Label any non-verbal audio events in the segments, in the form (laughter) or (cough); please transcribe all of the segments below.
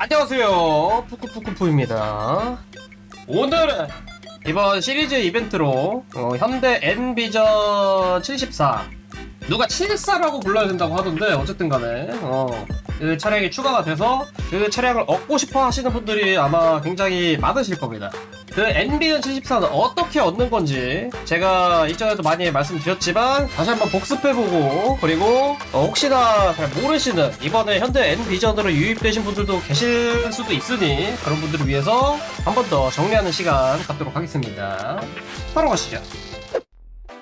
안녕하세요. 푸꾸푸꾸푸입니다. 오늘은 이번 시리즈 이벤트로 어, 현대 N비전 74 누가 74라고 불러야 된다고 하던데 어쨌든 간에 어, 그 차량이 추가가 돼서 그 차량을 얻고 싶어 하시는 분들이 아마 굉장히 많으실 겁니다 그 N비전 74는 어떻게 얻는 건지 제가 이전에도 많이 말씀드렸지만 다시 한번 복습해보고 그리고 어, 혹시나 잘 모르시는 이번에 현대 N비전으로 유입되신 분들도 계실 수도 있으니 그런 분들을 위해서 한 번 더 정리하는 시간 갖도록 하겠습니다. 바로 가시죠.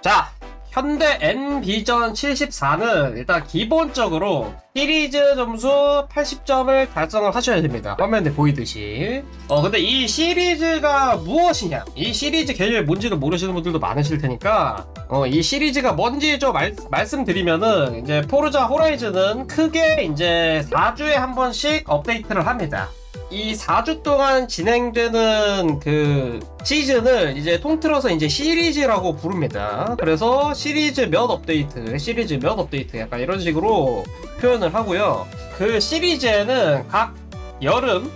자 현대 N비전 74는 일단 기본적으로 시리즈 점수 80점을 달성을 하셔야 됩니다. 화면에 보이듯이. 어, 근데 이 시리즈가 무엇이냐? 이 시리즈 개념이 뭔지를 모르시는 분들도 많으실 테니까, 어, 이 시리즈가 뭔지 좀 말, 말씀드리면은, 이제 포르자 호라이즌은 크게 이제 4주에 한 번씩 업데이트를 합니다. 이 4주 동안 진행되는 그 시즌을 이제 통틀어서 이제 시리즈라고 부릅니다. 그래서 시리즈 몇 업데이트, 시리즈 몇 업데이트 약간 이런 식으로 표현을 하고요. 그 시리즈에는 각 여름,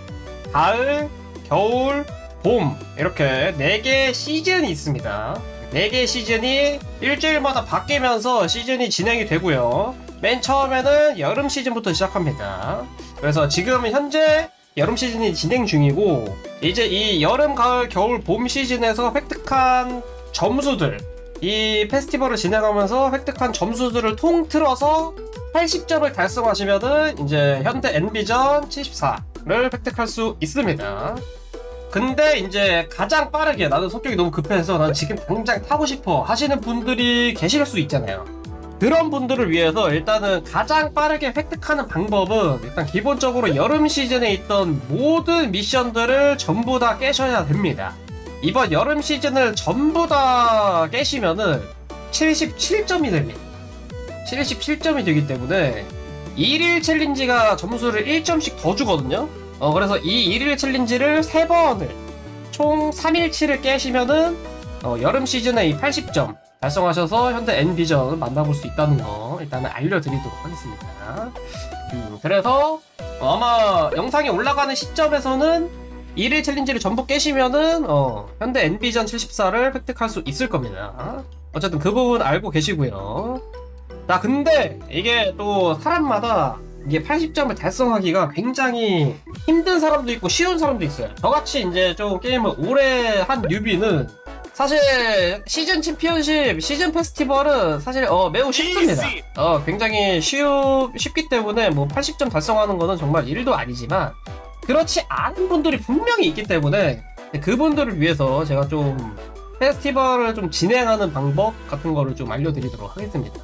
가을, 겨울, 봄 이렇게 4개 시즌이 있습니다. 4개 시즌이 일주일마다 바뀌면서 시즌이 진행이 되고요. 맨 처음에는 여름 시즌부터 시작합니다. 그래서 지금 현재 여름 시즌이 진행 중이고 이제 이 여름, 가을, 겨울, 봄 시즌에서 획득한 점수들 이 페스티벌을 진행하면서 획득한 점수들을 통틀어서 80점을 달성하시면은 이제 현대 엔비전 74를 획득할 수 있습니다. 근데 이제 가장 빠르게 나는 성격이 너무 급해서 난 지금 당장 타고 싶어 하시는 분들이 계실 수 있잖아요. 그런 분들을 위해서 일단은 가장 빠르게 획득하는 방법은 일단 기본적으로 여름 시즌에 있던 모든 미션들을 전부 다 깨셔야 됩니다. 이번 여름 시즌을 전부 다 깨시면은 77점이 됩니다. 77점이 되기 때문에 1일 챌린지가 점수를 1점씩 더 주거든요. 어, 그래서 이 1일 챌린지를 3번을 총 3일치를 깨시면은 어, 여름 시즌에 이 80점 달성하셔서 현대 N비전을 만나볼 수 있다는 거 일단은 알려드리도록 하겠습니다. 음, 그래서 어, 아마 영상이 올라가는 시점에서는 1일 챌린지를 전부 깨시면은 어, 현대 N비전 74를 획득할 수 있을 겁니다. 어쨌든 그 부분 알고 계시고요. 자 근데 이게 또 사람마다 이게 80점을 달성하기가 굉장히 힘든 사람도 있고 쉬운 사람도 있어요. 저같이 이제 좀 게임을 오래 한 뉴비는 사실 시즌 챔피언십, 시즌 페스티벌은 사실 어, 매우 쉽습니다. 어, 굉장히 쉬우, 쉽기 때문에 뭐 80점 달성하는 거는 정말 일도 아니지만 그렇지 않은 분들이 분명히 있기 때문에 그분들을 위해서 제가 좀 페스티벌을 좀 진행하는 방법 같은 거를 좀 알려드리도록 하겠습니다.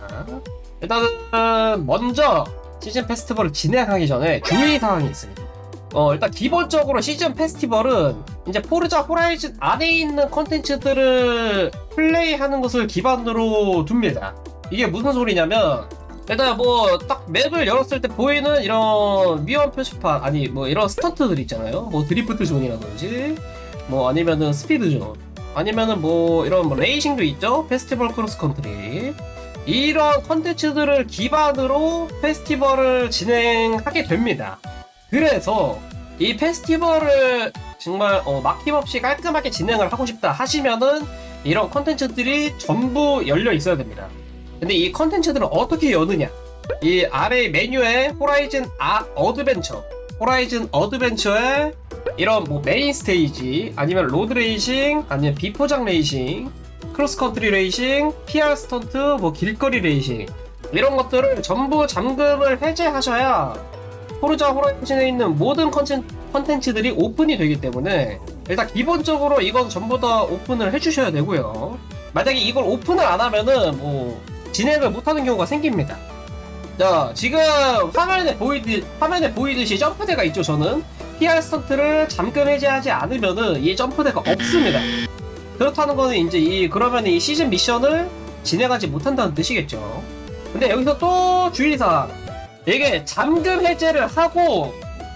일단은 먼저 시즌 페스티벌을 진행하기 전에 주의사항이 있습니다. 어, 일단 기본적으로 시즌 페스티벌은 이제 포르자 호라이즌 안에 있는 컨텐츠들을 플레이하는 것을 기반으로 둡니다. 이게 무슨 소리냐면 일단 뭐 딱 맵을 열었을 때 보이는 이런 위험 표시판 아니 뭐 이런 스턴트들 있잖아요. 뭐 드리프트 존이라든지 뭐 아니면은 스피드 존 아니면은 뭐 이런 뭐 레이싱도 있죠. 페스티벌 크로스 컨트리 이런 컨텐츠들을 기반으로 페스티벌을 진행하게 됩니다. 그래서 이 페스티벌을 정말 어, 막힘없이 깔끔하게 진행을 하고 싶다 하시면은 이런 컨텐츠들이 전부 열려 있어야 됩니다. 근데 이 컨텐츠들은 어떻게 여느냐? 이 아래 메뉴에 호라이즌 아 어드벤처, 호라이즌 어드벤처에 이런 뭐 메인 스테이지 아니면 로드 레이싱 아니면 비포장 레이싱 크로스컨트리 레이싱 PR 스턴트 뭐 길거리 레이싱 이런 것들을 전부 잠금을 해제하셔야 포르자 호라이즌에 있는 모든 컨텐, 컨텐츠 들이 오픈이 되기 때문에 일단 기본적으로 이건 전부 다 오픈을 해주셔야 되고요. 만약에 이걸 오픈을 안 하면은 뭐 진행을 못하는 경우가 생깁니다. 자 지금 화면에 보이듯 화면에 보이듯이 점프대가 있죠 저는. PR 스턴트를 잠금 해제하지 않으면은 이 점프대가 없습니다. 그렇다는 거는 이제 이 그러면 이 시즌 미션을 진행하지 못한다는 뜻이겠죠. 근데 여기서 또 주의사항 이게 잠금 해제를 하고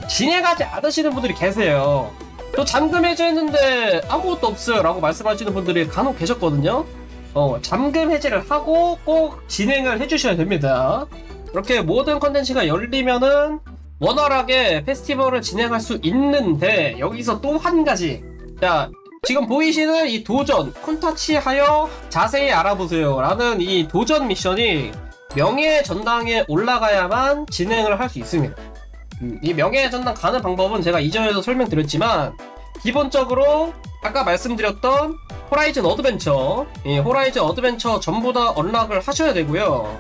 진행하지 않으시는 분들이 계세요. 또 잠금 해제했는데 아무것도 없어요 라고 말씀하시는 분들이 간혹 계셨거든요. 어, 잠금 해제를 하고 꼭 진행을 해주셔야 됩니다. 이렇게 모든 컨텐츠가 열리면은 원활하게 페스티벌을 진행할 수 있는데 여기서 또 한 가지 자 지금 보이시는 이 도전 콘타치 하여 자세히 알아보세요 라는 이 도전 미션이 명예 전당에 올라가야만 진행을 할 수 있습니다. 음, 이 명예 전당 가는 방법은 제가 이전에도 설명드렸지만 기본적으로 아까 말씀드렸던 호라이즌 어드벤처 이 호라이즌 어드벤처 전부 다 언락을 하셔야 되고요.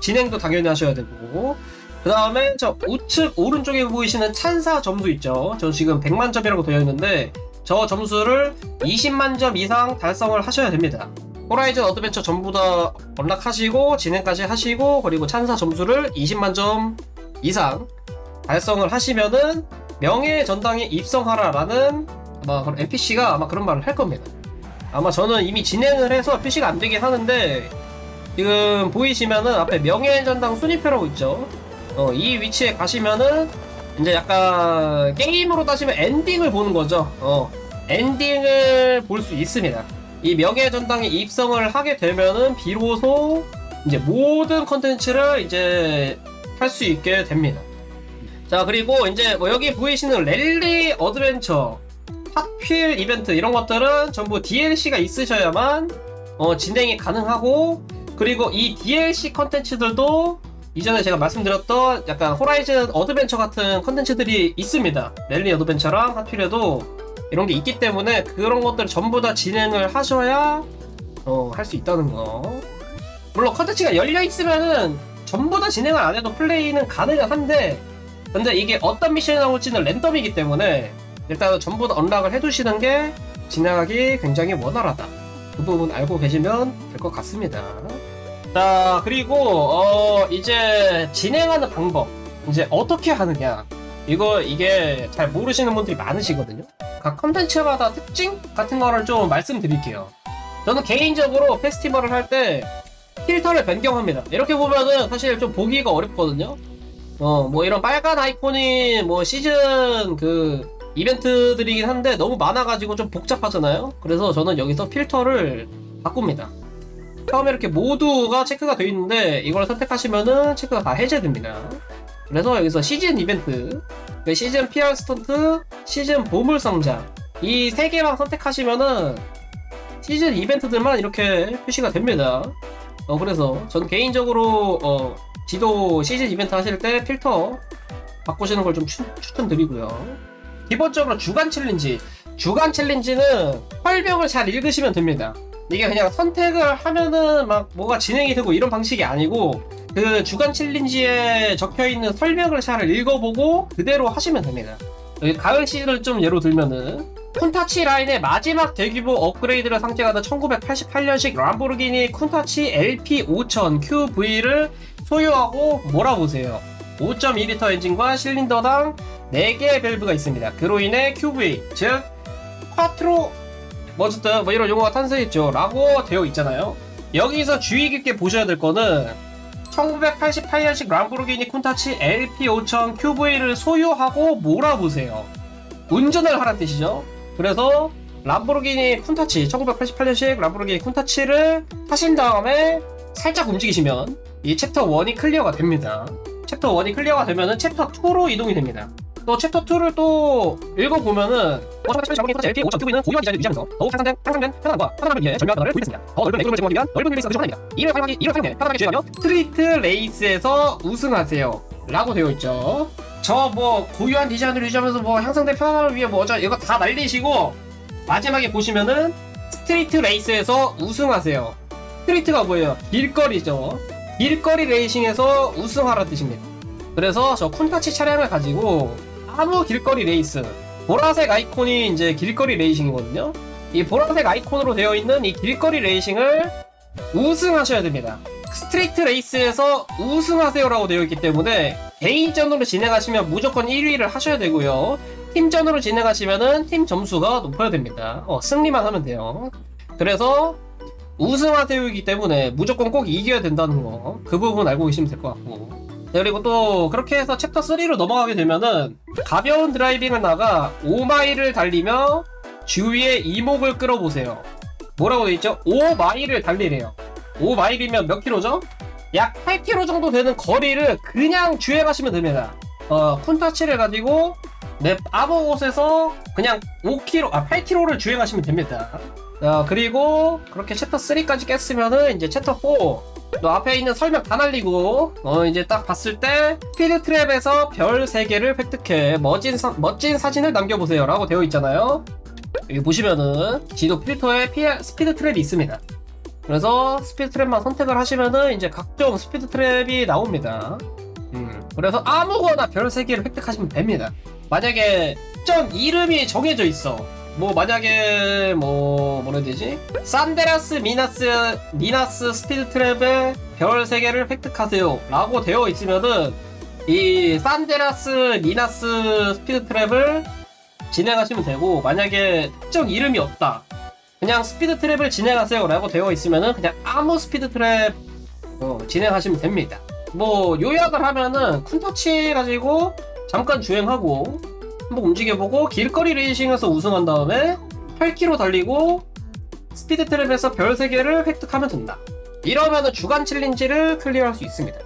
진행도 당연히 하셔야 되고. 그 다음에 저 우측 오른쪽에 보이시는 찬사 점수 있죠? 저 지금 100만 점이라고 되어 있는데 저 점수를 20만 점 이상 달성을 하셔야 됩니다 호라이즌 어드벤처 전부 다 언락하시고 진행까지 하시고 그리고 찬사 점수를 20만 점 이상 달성을 하시면은 명예 전당에 입성하라라는 아마 그런 NPC가 아마 그런 말을 할 겁니다. 아마 저는 이미 진행을 해서 표시가 안 되긴 하는데 지금 보이시면은 앞에 명예 전당 순위표라고 있죠. 어, 이 위치에 가시면은 이제 약간 게임으로 따지면 엔딩을 보는 거죠. 어, 엔딩을 볼 수 있습니다. 이 명예 전당에 입성을 하게 되면은 비로소 이제 모든 컨텐츠를 이제 할 수 있게 됩니다. 자 그리고 이제 뭐 여기 보이시는 랠리 어드벤처 핫필 이벤트 이런 것들은 전부 DLC가 있으셔야만 어, 진행이 가능하고 그리고 이 DLC 컨텐츠들도 이전에 제가 말씀드렸던 약간 호라이즌 어드벤처 같은 컨텐츠들이 있습니다 랠리 어드벤처랑 핫필에도 이런 게 있기 때문에 그런 것들을 전부 다 진행을 하셔야 어, 할 수 있다는 거 물론 컨텐츠가 열려 있으면은 전부 다 진행을 안 해도 플레이는 가능은 한데 근데 이게 어떤 미션이 나올지는 랜덤이기 때문에 일단은 전부 다 언락을 해두시는 게 진행하기 굉장히 원활하다. 그 부분 알고 계시면 될 것 같습니다. 자, 그리고, 어, 이제 진행하는 방법. 이제 어떻게 하느냐. 이거, 이게 잘 모르시는 분들이 많으시거든요. 각 컨텐츠마다 특징 같은 거를 좀 말씀드릴게요. 저는 개인적으로 페스티벌을 할 때 필터를 변경합니다. 이렇게 보면은 사실 좀 보기가 어렵거든요. 어, 뭐 이런 빨간 아이콘이 뭐 시즌 그 이벤트들이긴 한데 너무 많아가지고 좀 복잡하잖아요. 그래서 저는 여기서 필터를 바꿉니다. 처음에 이렇게 모두가 체크가 되어 있는데 이걸 선택하시면은 체크가 다 해제됩니다. 그래서 여기서 시즌 이벤트, 그 시즌 PR 스턴트, 시즌 보물 상자 이 세 개만 선택하시면은 시즌 이벤트들만 이렇게 표시가 됩니다. 어 그래서 전 개인적으로 어 지도 시즌 이벤트 하실 때 필터 바꾸시는 걸 좀 추천드리고요. 기본적으로 주간 챌린지. 주간 챌린지는 설명을 잘 읽으시면 됩니다. 이게 그냥 선택을 하면은 막 뭐가 진행이 되고 이런 방식이 아니고 그 주간 챌린지에 적혀 있는 설명을 잘 읽어보고 그대로 하시면 됩니다. 여기 가을 시즌을 좀 예로 들면은 쿤타치 라인의 마지막 대규모 업그레이드를 상징하는 1988년식 람보르기니 쿤타치 LP5000 QV를 소유하고 몰아보세요. 5.2리터 엔진과 실린더당 4개의 밸브가 있습니다. 그로 인해 QV, 즉 콰트로 머스트 뭐 이런 용어가 탄생했죠. 라고 되어 있잖아요. 여기서 주의 깊게 보셔야 될 거는 1988년식 람보르기니 쿤타치 LP5000 QV를 소유하고 몰아보세요. 운전을 하란 뜻이죠. 그래서 람보르기니 쿤타치 1988년식 람보르기니 쿤타치를 타신 다음에 살짝 움직이시면 이 챕터 1이 클리어가 됩니다. 챕터 1이 클리어가 되면은 챕터 2로 이동이 됩니다. 또 챕터 2를 또 읽어보면은 LP 5점 큐브는 고유한 디자인을 유지하면서 더욱 향상된, 향상된 편안함과 편안함을 위해 절묘한 변화를 도입했습니다. 더 넓은 레그룸을 제공하기 위한 넓은 휠베이스 의존 합니다. 이를 활용하기, 이를 활용해 편안하게 주행하며 스트리트 레이스에서 우승하세요. 라고 되어 있죠. 저 뭐 고유한 디자인을 유지하면서 뭐 향상된 편안함을 위해 뭐 어쩌 이거 다 날리시고 마지막에 보시면은 스트리트 레이스에서 우승하세요. 스트리트가 뭐예요? 길거리죠. 길거리 레이싱에서 우승하라는 뜻입니다. 그래서 저 쿤타치 차량을 가지고 아무 길거리 레이스 보라색 아이콘이 이제 길거리 레이싱이거든요. 이 보라색 아이콘으로 되어 있는 이 길거리 레이싱을 우승하셔야 됩니다. 스트레이트 레이스에서 우승하세요라고 되어 있기 때문에 개인전으로 진행하시면 무조건 1위를 하셔야 되고요. 팀전으로 진행하시면은 팀 점수가 높아야 됩니다. 어, 승리만 하면 돼요. 그래서 우승하세요이기 때문에 무조건 꼭 이겨야 된다는 거. 그 부분 알고 계시면 될 것 같고. 네, 그리고 또 그렇게 해서 챕터 3로 넘어가게 되면은 가벼운 드라이빙을 나가 5마일을 달리며 주위에 이목을 끌어보세요. 뭐라고 돼 있죠? 5마일을 달리래요. 5마일이면 몇 킬로죠? 약 8킬로 정도 되는 거리를 그냥 주행하시면 됩니다. 어, 쿤타치를 가지고 내 아무 곳에서 그냥 5km, 아 8km를 주행하시면 됩니다. 어, 그리고 그렇게 챕터 3까지 깼으면은 이제 챕터 4. 너 앞에 있는 설명 다 날리고 어 이제 딱 봤을 때 스피드 트랩에서 별 3개를 획득해. 멋진, 사, 멋진 사진을 남겨보세요 라고 되어 있잖아요. 여기 보시면은 지도 필터에 피, 스피드 트랩이 있습니다. 그래서 스피드 트랩만 선택을 하시면은 이제 각종 스피드 트랩이 나옵니다. 음, 그래서 아무거나 별 3개를 획득하시면 됩니다. 만약에 특정 이름이 정해져 있어 뭐 만약에 뭐 뭐라 해야 되지? 산데라스 미나스 미나스 스피드 트랩에 별 3개를 획득하세요. 라고 되어 있으면은 이 산데라스 미나스 스피드 트랩을 진행하시면 되고 만약에 특정 이름이 없다. 그냥 스피드 트랩을 진행하세요. 라고 되어 있으면은 그냥 아무 스피드 트랩 어, 진행하시면 됩니다. 뭐 요약을 하면은 쿤터치 가지고 잠깐 주행하고 한번 움직여보고 길거리 레이싱에서 우승한 다음에 8km 달리고 스피드 트랩에서 별 3개를 획득하면 된다. 이러면은 주간 챌린지를 클리어할 수 있습니다.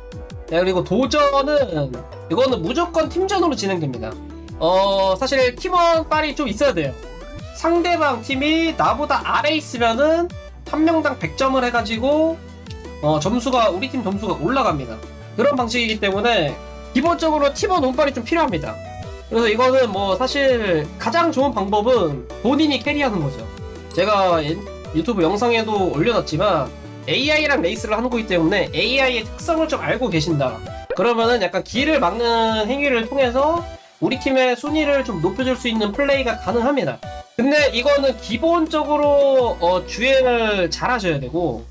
네, 그리고 도전은 이거는 무조건 팀전으로 진행됩니다. 어 사실 팀원 빨이 좀 있어야 돼요. 상대방 팀이 나보다 아래 있으면은 한 명당 100점을 해가지고 어, 점수가 우리 팀 점수가 올라갑니다. 그런 방식이기 때문에 기본적으로 팀원 운빨이 좀 필요합니다. 그래서 이거는 뭐 사실 가장 좋은 방법은 본인이 캐리하는 거죠. 제가 예- 유튜브 영상에도 올려놨지만 AI랑 레이스를 하는 거기 때문에 AI의 특성을 좀 알고 계신다. 그러면은 약간 길을 막는 행위를 통해서 우리 팀의 순위를 좀 높여줄 수 있는 플레이가 가능합니다. 근데 이거는 기본적으로 어, 주행을 잘 하셔야 되고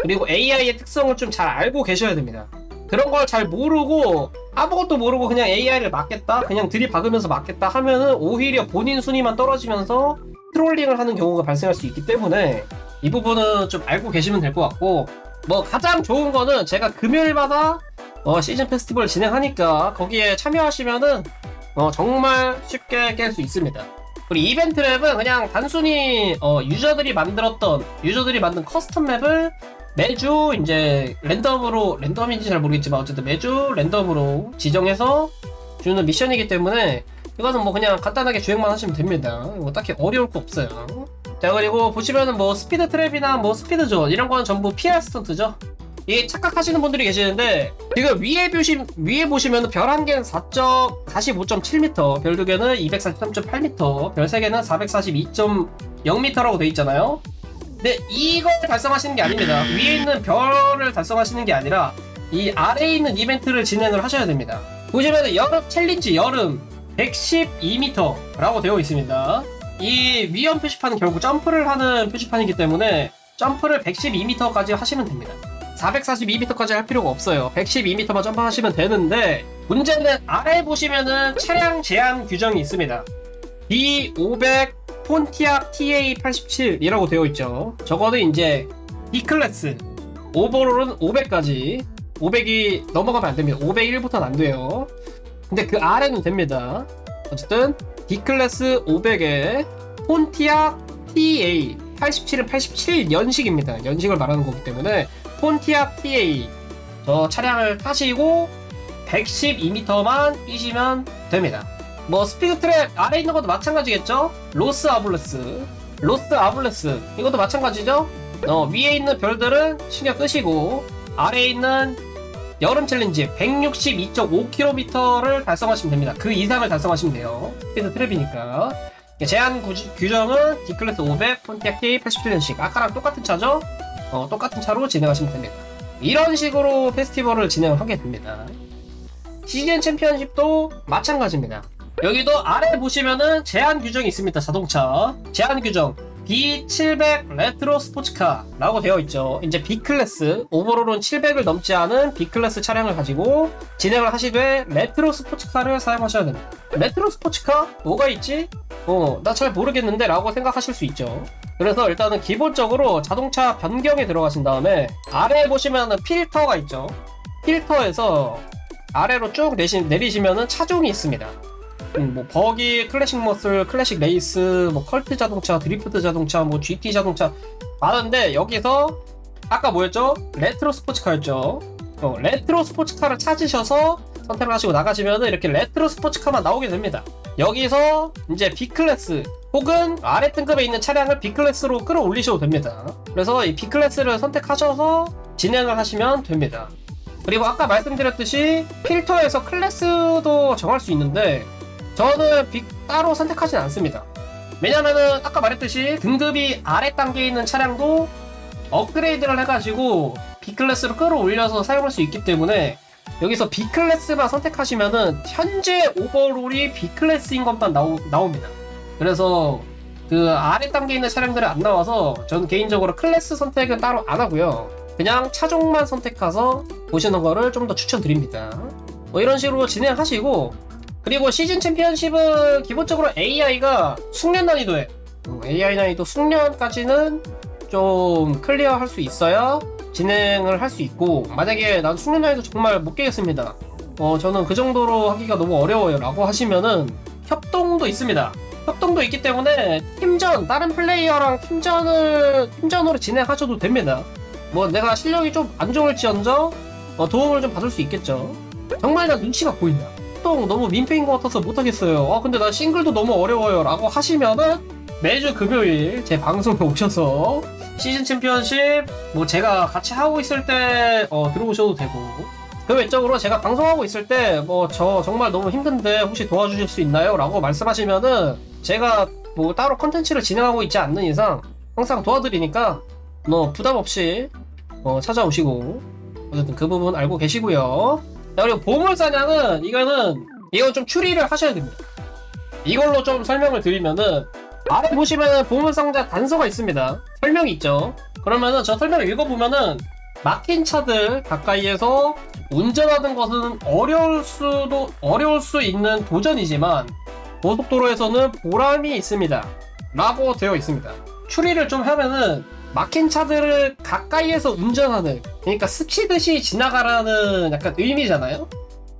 그리고 AI의 특성을 좀 잘 알고 계셔야 됩니다. 그런 걸 잘 모르고 아무것도 모르고 그냥 AI를 막겠다 그냥 들이박으면서 막겠다 하면은 오히려 본인 순위만 떨어지면서 트롤링을 하는 경우가 발생할 수 있기 때문에 이 부분은 좀 알고 계시면 될 것 같고 뭐 가장 좋은 거는 제가 금요일마다 어, 시즌 페스티벌 진행하니까 거기에 참여하시면은 어, 정말 쉽게 깰 수 있습니다. 그리고 이벤트 랩은 그냥 단순히 어, 유저들이 만들었던 유저들이 만든 커스텀 맵을 매주 이제 랜덤으로 랜덤인지 잘 모르겠지만 어쨌든 매주 랜덤으로 지정해서 주는 미션이기 때문에 이거는 뭐 그냥 간단하게 주행만 하시면 됩니다. 뭐 딱히 어려울 거 없어요. 자 그리고 보시면은 뭐 스피드 트랩이나 뭐 스피드 존 이런 거는 전부 PR 스턴트죠. 이 착각하시는 분들이 계시는데 지금 위에 보시 위에 보시면은 별한 개는 4.45.7m, 별 두 개는 243.8m, 별 세 개는 442.0m라고 돼 있잖아요. 근데 이걸 달성하시는 게 아닙니다. 위에 있는 별을 달성하시는 게 아니라 이 아래에 있는 이벤트를 진행을 하셔야 됩니다. 보시면 여름 챌린지 여름 112m라고 되어 있습니다. 이 위험 표시판은 결국 점프를 하는 표시판이기 때문에 점프를 112m까지 하시면 됩니다. 442m까지 할 필요가 없어요. 112m만 점프하시면 되는데 문제는 아래 보시면은 차량 제한 규정이 있습니다. B500 폰티악 TA87이라고 되어 있죠. 저거는 이제 D클래스 오버롤은 500까지 500이 넘어가면 안 됩니다. 501부터는 안 돼요. 근데 그 아래는 됩니다. 어쨌든 D클래스 500에 폰티악 TA 87은 87 연식입니다. 연식을 말하는 거기 때문에 폰티악 TA 저 차량을 타시고 112m만 뛰시면 됩니다. 뭐 스피드 트랩 아래 있는 것도 마찬가지겠죠? 로스 아블레스, 로스 아블레스 이것도 마찬가지죠? 어, 위에 있는 별들은 신경 끄시고 아래에 있는 여름 챌린지 162.5km를 달성하시면 됩니다. 그 이상을 달성하시면 돼요. 스피드 트랩이니까. 제한 구, 규정은 D클래스 500, 폰티악 T 87년식 아까랑 똑같은 차죠? 어, 똑같은 차로 진행하시면 됩니다. 이런 식으로 페스티벌을 진행을 하게 됩니다. 시즌 챔피언십도 마찬가지입니다. 여기도 아래 보시면은 제한 규정이 있습니다. 자동차 제한 규정 B700 레트로 스포츠카라고 되어 있죠. 이제 B클래스 오버롤은 700을 넘지 않은 B클래스 차량을 가지고 진행을 하시되 레트로 스포츠카를 사용하셔야 됩니다. 레트로 스포츠카 뭐가 있지? 어, 나 잘 모르겠는데 라고 생각하실 수 있죠. 그래서 일단은 기본적으로 자동차 변경에 들어가신 다음에 아래에 보시면은 필터가 있죠. 필터에서 아래로 쭉 내시, 내리시면은 차종이 있습니다. 음, 뭐 버기, 클래식 머슬, 클래식 레이스, 뭐 컬트 자동차, 드리프트 자동차, 뭐 GT 자동차 많은데 여기서 아까 뭐였죠? 레트로 스포츠카였죠. 어, 레트로 스포츠카를 찾으셔서 선택을 하시고 나가시면 이렇게 레트로 스포츠카만 나오게 됩니다. 여기서 이제 B클래스 혹은 아래 등급에 있는 차량을 B클래스로 끌어올리셔도 됩니다. 그래서 이 B클래스를 선택하셔서 진행을 하시면 됩니다. 그리고 아까 말씀드렸듯이 필터에서 클래스도 정할 수 있는데 저는 빅 따로 선택하진 않습니다. 왜냐면은 아까 말했듯이 등급이 아래 단계에 있는 차량도 업그레이드를 해가지고 B클래스로 끌어올려서 사용할 수 있기 때문에 여기서 B클래스만 선택하시면은 현재 오버롤이 B클래스인 것만 나오, 나옵니다. 그래서 그 아래 단계에 있는 차량들은 안 나와서 저는 개인적으로 클래스 선택은 따로 안 하고요. 그냥 차종만 선택해서 보시는 거를 좀 더 추천드립니다. 뭐 이런 식으로 진행하시고 그리고 시즌 챔피언십은 기본적으로 AI가 숙련 난이도에 AI 난이도 숙련까지는 좀 클리어 할 수 있어야 진행을 할 수 있고 만약에 난 숙련 난이도 정말 못 깨겠습니다. 어 저는 그 정도로 하기가 너무 어려워요 라고 하시면은 협동도 있습니다. 협동도 있기 때문에 팀전 다른 플레이어랑 팀전을 팀전으로 진행하셔도 됩니다. 뭐 내가 실력이 좀 안 좋을지언정 어, 도움을 좀 받을 수 있겠죠. 정말 나 눈치가 보인다. 협동 너무 민폐인 것 같아서 못하겠어요. 아 근데 나 싱글도 너무 어려워요. 라고 하시면은 매주 금요일 제 방송에 (laughs) 오셔서 시즌 챔피언십 뭐 제가 같이 하고 있을 때 어, 들어오셔도 되고 그 외적으로 제가 방송하고 있을 때 뭐 저 정말 너무 힘든데 혹시 도와주실 수 있나요? 라고 말씀하시면은 제가 뭐 따로 컨텐츠를 진행하고 있지 않는 이상 항상 도와드리니까 뭐 부담 없이 어, 찾아오시고 어쨌든 그 부분 알고 계시고요. 자, 그리고 보물 사냥은 이거는 이건 좀 추리를 하셔야 됩니다. 이걸로 좀 설명을 드리면은 아래 보시면은 보물 상자 단서가 있습니다. 설명이 있죠. 그러면은 저 설명 읽어보면은 막힌 차들 가까이에서 운전하는 것은 어려울 수도 어려울 수 있는 도전이지만 고속도로에서는 보람이 있습니다. 라고 되어 있습니다. 추리를 좀 하면은 막힌 차들을 가까이에서 운전하는 그러니까 스치듯이 지나가라는 약간 의미잖아요.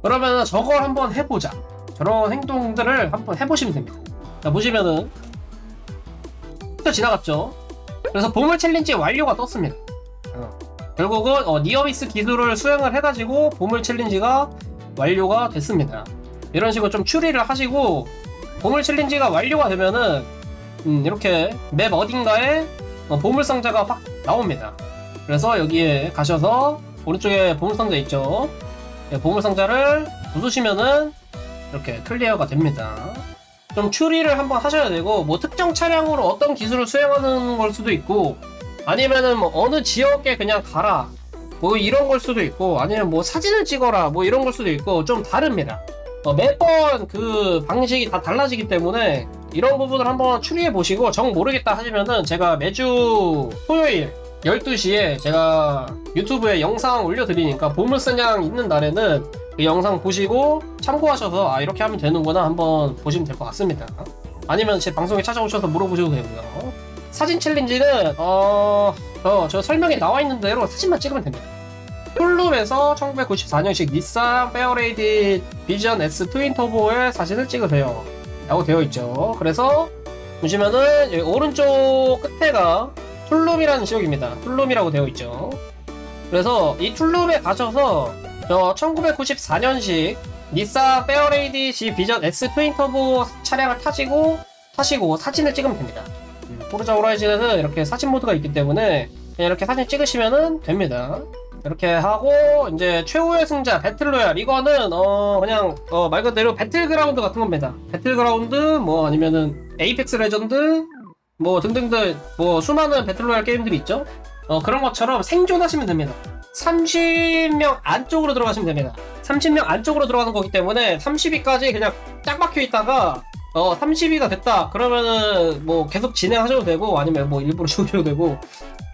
그러면 저걸 한번 해보자. 저런 행동들을 한번 해보시면 됩니다. 자 보시면은 또 지나갔죠. 그래서 보물 챌린지 완료가 떴습니다. 어. 결국은 어, 니어미스 기술을 수행을 해가지고 보물 챌린지가 완료가 됐습니다. 이런 식으로 좀 추리를 하시고 보물 챌린지가 완료가 되면은 음, 이렇게 맵 어딘가에 어, 보물 상자가 확 나옵니다. 그래서 여기에 가셔서 오른쪽에 보물 상자 있죠. 네, 보물 상자를 부수시면은 이렇게 클리어가 됩니다. 좀 추리를 한번 하셔야 되고 뭐 특정 차량으로 어떤 기술을 수행하는 걸 수도 있고 아니면은 뭐 어느 지역에 그냥 가라 뭐 이런 걸 수도 있고 아니면 뭐 사진을 찍어라 뭐 이런 걸 수도 있고 좀 다릅니다. 어, 매번 그 방식이 다 달라지기 때문에 이런 부분을 한번 추리해 보시고 정 모르겠다 하시면은 제가 매주 토요일 12시에 제가 유튜브에 영상 올려드리니까 보물사냥 있는 날에는 그 영상 보시고 참고하셔서 아 이렇게 하면 되는구나 한번 보시면 될 것 같습니다. 아니면 제 방송에 찾아오셔서 물어보셔도 되고요. 사진 챌린지는 어, 어, 저 설명에 나와 있는 대로 사진만 찍으면 됩니다. 툴룸에서 1994년식 닛산 페어레이디 비전 S 트윈 터보의 사진을 찍으세요. 라고 되어 있죠. 그래서 보시면은 여기 오른쪽 끝에가 툴룸이라는 지역입니다. 툴룸이라고 되어 있죠. 그래서 이 툴룸에 가셔서 저 1994년식 닛산 페어레이디 G 비전 S 트윈 터보 차량을 타시고 타시고 사진을 찍으면 됩니다. 음, 포르자 호라이즌에는 이렇게 사진 모드가 있기 때문에 이렇게 사진 찍으시면 됩니다. 이렇게 하고 이제 최후의 승자 배틀로얄 이거는 어 그냥 어 말 그대로 배틀그라운드 같은 겁니다. 배틀그라운드 뭐 아니면은 에이펙스 레전드 뭐 등등등 뭐 수많은 배틀로얄 게임들이 있죠. 어 그런 것처럼 생존하시면 됩니다. 30명 안쪽으로 들어가시면 됩니다. 30명 안쪽으로 들어가는 거기 때문에 30위까지 그냥 딱 막혀 있다가 어 30위가 됐다. 그러면은 뭐 계속 진행하셔도 되고 아니면 뭐 일부러 (laughs) 죽으셔도 되고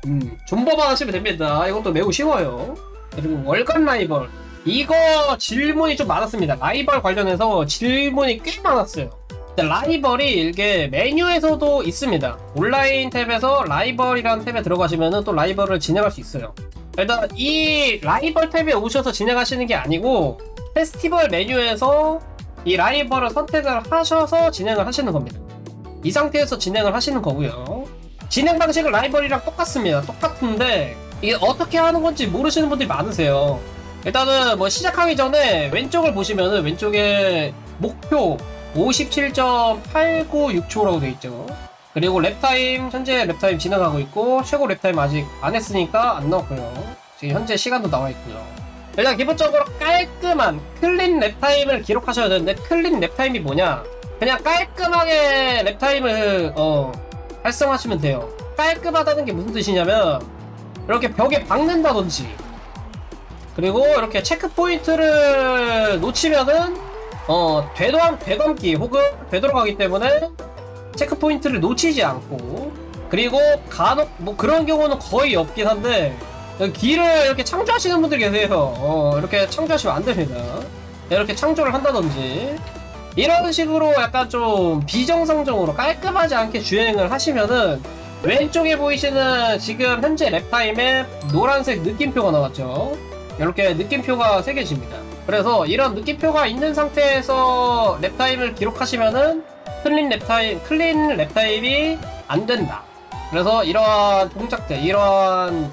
음 존버만 하시면 됩니다. 이것도 매우 쉬워요. 그리고 월간 라이벌. 이거 질문이 좀 많았습니다. 라이벌 관련해서 질문이 꽤 많았어요. 라이벌이 이게 메뉴에서도 있습니다. 온라인 탭에서 라이벌이라는 탭에 들어가시면은 또 라이벌을 진행할 수 있어요. 일단 이 라이벌 탭에 오셔서 진행하시는 게 아니고 페스티벌 메뉴에서 이 라이벌을 선택을 하셔서 진행을 하시는 겁니다. 이 상태에서 진행을 하시는 거고요. 진행 방식은 라이벌이랑 똑같습니다. 똑같은데 이게 어떻게 하는 건지 모르시는 분들이 많으세요. 일단은 뭐 시작하기 전에 왼쪽을 보시면은 왼쪽에 목표 57.896초라고 돼 있죠. 그리고 랩타임 현재 랩타임 진행하고 있고 최고 랩타임 아직 안 했으니까 안 나왔고요. 지금 현재 시간도 나와 있고요. 일단 기본적으로 깔끔한 클린 랩타임을 기록하셔야 되는데 클린 랩타임이 뭐냐? 그냥 깔끔하게 랩타임을 어, 달성하시면 돼요. 깔끔하다는 게 무슨 뜻이냐면 이렇게 벽에 박는다든지 그리고 이렇게 체크 포인트를 놓치면은 어 되돌 되감기 혹은 되돌아가기 때문에 체크 포인트를 놓치지 않고 그리고 간혹 뭐 그런 경우는 거의 없긴 한데 길을 이렇게 창조하시는 분들 계세요. 어, 이렇게 창조하시면 안 됩니다. 이렇게 창조를 한다든지 이런 식으로 약간 좀 비정상적으로 깔끔하지 않게 주행을 하시면은 왼쪽에 보이시는 지금 현재 랩타임에 노란색 느낌표가 나왔죠. 이렇게 느낌표가 새겨집니다. 그래서 이런 느낌표가 있는 상태에서 랩타임을 기록하시면은 클린 랩타임, 클린 랩타임이 안 된다. 그래서 이러한 동작들, 이러한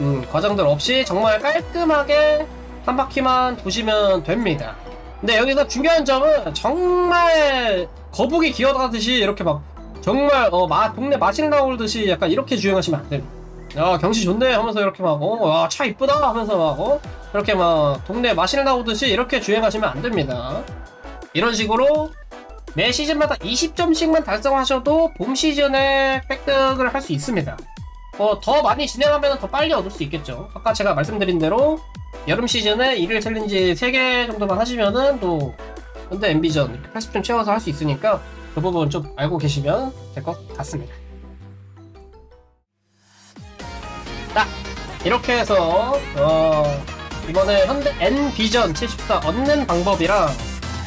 음, 과정들 없이 정말 깔끔하게 한 바퀴만 도시면 됩니다. 근데 여기서 중요한 점은 정말 거북이 기어가듯이 이렇게 막 정말 어, 마, 동네 마실 나오듯이 약간 이렇게 주행하시면 안 됩니다. 야 경치 좋네 하면서 이렇게 막 어, 와, 차 이쁘다 하면서 막 어, 이렇게 막 동네 마실 나오듯이 이렇게 주행하시면 안 됩니다. 이런 식으로 매 시즌마다 20점씩만 달성하셔도 봄 시즌에 획득을 할 수 있습니다. 어, 더 많이 진행하면 더 빨리 얻을 수 있겠죠. 아까 제가 말씀드린 대로 여름 시즌에 일일 챌린지 3개 정도만 하시면은 또 현대 엠비전 80점 채워서 할 수 있으니까 그 부분 좀 알고 계시면 될 것 같습니다. 자, 이렇게 해서 어, 이번에 현대 N비전 74 얻는 방법이랑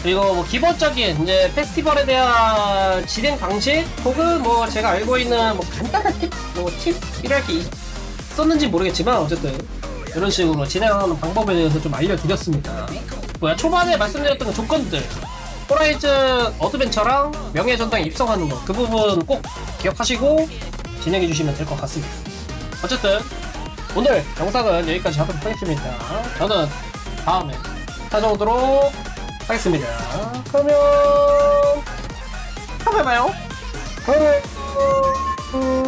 그리고 뭐 기본적인 이제 페스티벌에 대한 진행 방식 혹은 뭐 제가 알고 있는 뭐 간단한 팁, 뭐 팁 이럴 게 있었는지 모르겠지만 어쨌든 이런 식으로 진행하는 방법에 대해서 좀 알려드렸습니다. 뭐야 초반에 말씀드렸던 조건들 호라이즌 어드벤처랑 명예 전당에 입성하는 거 그 부분 꼭 기억하시고 진행해 주시면 될 것 같습니다. 어쨌든 오늘 영상은 여기까지 하도록 하겠습니다. 저는 다음에 찾아오도록 하겠습니다. 그러면 다음에 봐요. 그럼